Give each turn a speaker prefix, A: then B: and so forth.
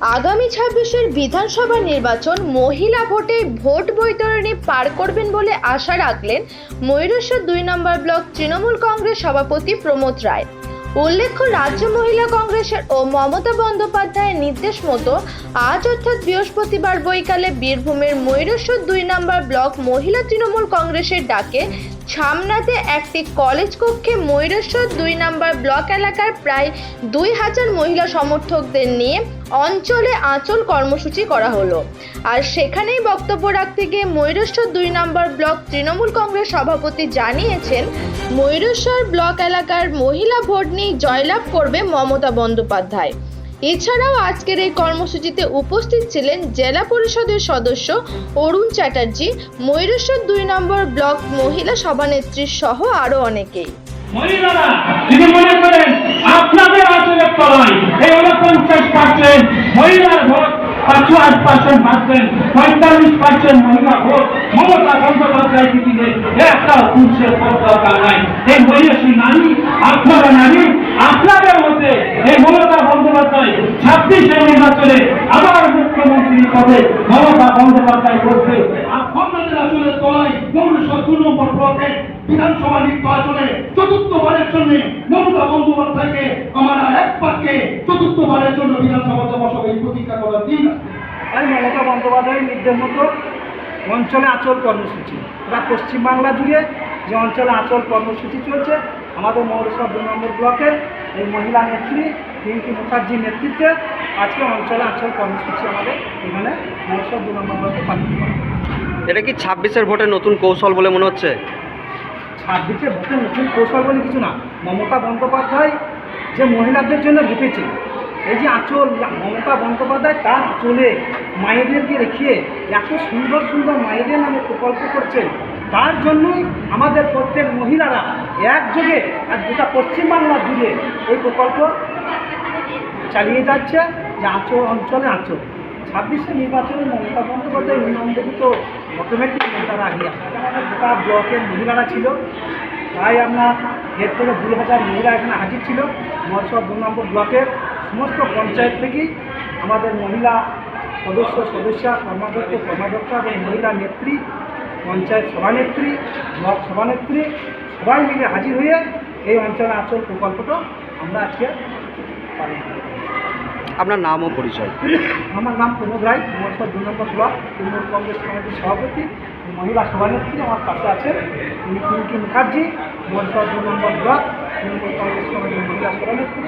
A: আগামী ছাব্বিশের বিধানসভা নির্বাচন মহিলা ভোটে ভোট বৈতরণী পার করবেন বলে আশা রাখলেন ময়ূরেশ্বর দুই নম্বর ব্লক তৃণমূল কংগ্রেস সভাপতি প্রমোদ রায়। উল্লেখ্য, রাজ্য মহিলা কংগ্রেসের ও মমতা বন্দ্যোপাধ্যায়ের নির্দেশ মতো আজ অর্থাৎ বৃহস্পতিবার বৈকালে বীরভূমের ময়ূরেশ্বর দুই নম্বর ব্লক মহিলা তৃণমূল কংগ্রেসের ডাকে ছামনাতে একটি কলেজ কক্ষে ময়ূরেশ্বর দুই নম্বর ব্লক এলাকার প্রায় দুই হাজার মহিলা সমর্থকদের নিয়ে অঞ্চলে আঁচল কর্মসূচি করা হলো। আর সেখানেই বক্তব্য রাখতে গিয়ে ময়ূরেশ্বর দুই নম্বর ব্লক তৃণমূল কংগ্রেস সভাপতি জানিয়েছেন, ময়ূরেশ্বর ব্লক এলাকার মহিলা ভোট নিয়ে জয়লাভ করবে মমতা বন্দ্যোপাধ্যায়। এছাড়াও আজকের এই কর্মসূচিতে উপস্থিত ছিলেন জেলা পরিষদের সদস্য অরুণ চ্যাটার্জি, ময়ূরেশ্বর দুই নম্বর ব্লক মহিলা সভানেত্রী সহ আরও অনেকেই।
B: আপনারা নারী আপনাদের মধ্যে এই মমতা ছাব্বিশের নির্বাচনে আবার মুখ্যমন্ত্রী পদে মমতা বন্দ্যোপাধ্যায় করবে আপনাদের আসলে তলায় নম্বর ব্লকে বিধানসভা নির্বাচনে চতুর্থবারের জন্য মমতা বন্দ্যোপাধ্যায়কে আমার আর এক পাককে চতুর্থবারের জন্য বিধানসভাতে এই প্রতিজ্ঞা করার দিন
C: তাই মমতা বন্দ্যোপাধ্যায়ের নির্দেশ মতো অঞ্চলে আচল কর্মসূচি। পুরা পশ্চিমবাংলা জুড়ে যে অঞ্চলে আচল কর্মসূচি চলছে আমাদের মৌরসভা দু নম্বর ব্লকের এই মহিলা নেত্রী পিঙ্কি মুখার্জির নেতৃত্বে আজকে অঞ্চলে আচল কর্মসূচি আমাদের এখানে মৌরসভা দু নম্বর ব্লকে পালিত করা
D: এটা কি ছাব্বিশের ভোটে নতুন কৌশল বলে মনে হচ্ছে?
C: ছাব্বিশে ভোটে নতুন কৌশল বলে কিছু না। মমতা বন্দ্যোপাধ্যায় যে মহিলাদের জন্য ভেবেছে এই যে আঁচল মমতা বন্দ্যোপাধ্যায় তার আঁচলে মায়েদেরকে রেখে এত সুন্দর সুন্দর মায়েদের নামে প্রকল্প করছেন। তার জন্যই আমাদের প্রত্যেক মহিলারা একযোগে আজ গোটা পশ্চিমবাংলা জুড়ে এই প্রকল্প চালিয়ে যাচ্ছে যে আঁচল অঞ্চলে আঁচল ছাব্বিশে নির্বাচনে মমতা বন্দ্যোপাধ্যায় উন্নয়ন দেখি তো অটোমেটিক মমতারা আগিয়ে গোটা ব্লকের মহিলারা ছিল। তাই আমরা দেড় থেকে দু হাজার মহিলা এখানে হাজির ছিল। মহসব দু নম্বর ব্লকের সমস্ত পঞ্চায়েত থেকেই আমাদের মহিলা সদস্য, সদস্যা, কর্মাধ্যক্ষ কর্মাধ্যক্ষ এবং মহিলা নেত্রী পঞ্চায়েত সভানেত্রী ব্লক সভানেত্রী সবাই মিলে হাজির হয়ে এই অঞ্চলে আচল প্রকল্পটা আমরা আজকে পালন করি
D: আপনার নাম ও পরিচয়।
C: আমার নাম প্রমোদ রায় মহসর দু নম্বর ব্লক তৃণমূল কংগ্রেস কমিটির সভাপতি মহিলা সভানেত্রী আমার পাশে আছেন তিনি পিঙ্কি মুখার্জি মহসর দু নম্বর ব্লক তৃণমূল কংগ্রেস কমিটির মহিলা সভানেত্রী।